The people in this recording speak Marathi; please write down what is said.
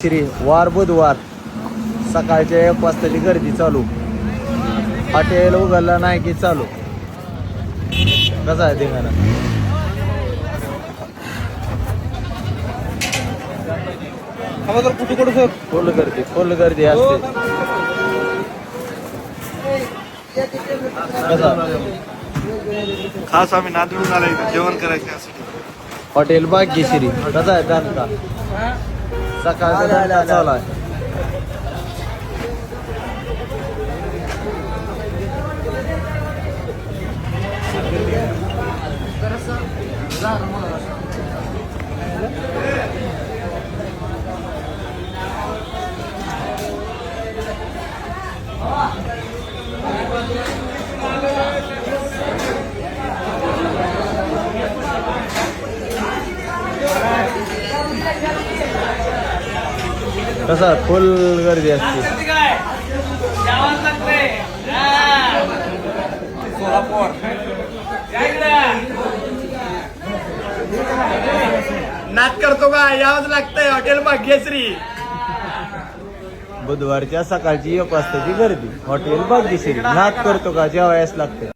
श्री वार बुधवार सकाळच्या एक वाजताची गर्दी चालू. हॉटेल उघडलं नाही की चालू. कसा आहे धिंगाणा कुठे कुठे सर? फुल गर्दी फुल गर्दी असते. कसा? खास आम्ही नांदेडून आलो जेवण करायचं हॉटेल भाग्यश्री. कसा आहे दणका सकाळचा दणका चालू आहे कसा फुल गर्दी असते. नाच करतो का? यावंच लागतंय. हॉटेल भाग्यश्री. बुधवारच्या सकाळची एक वाजताची गर्दी. हॉटेल भाग्यश्री. नाद करतो का? जेवायच लागते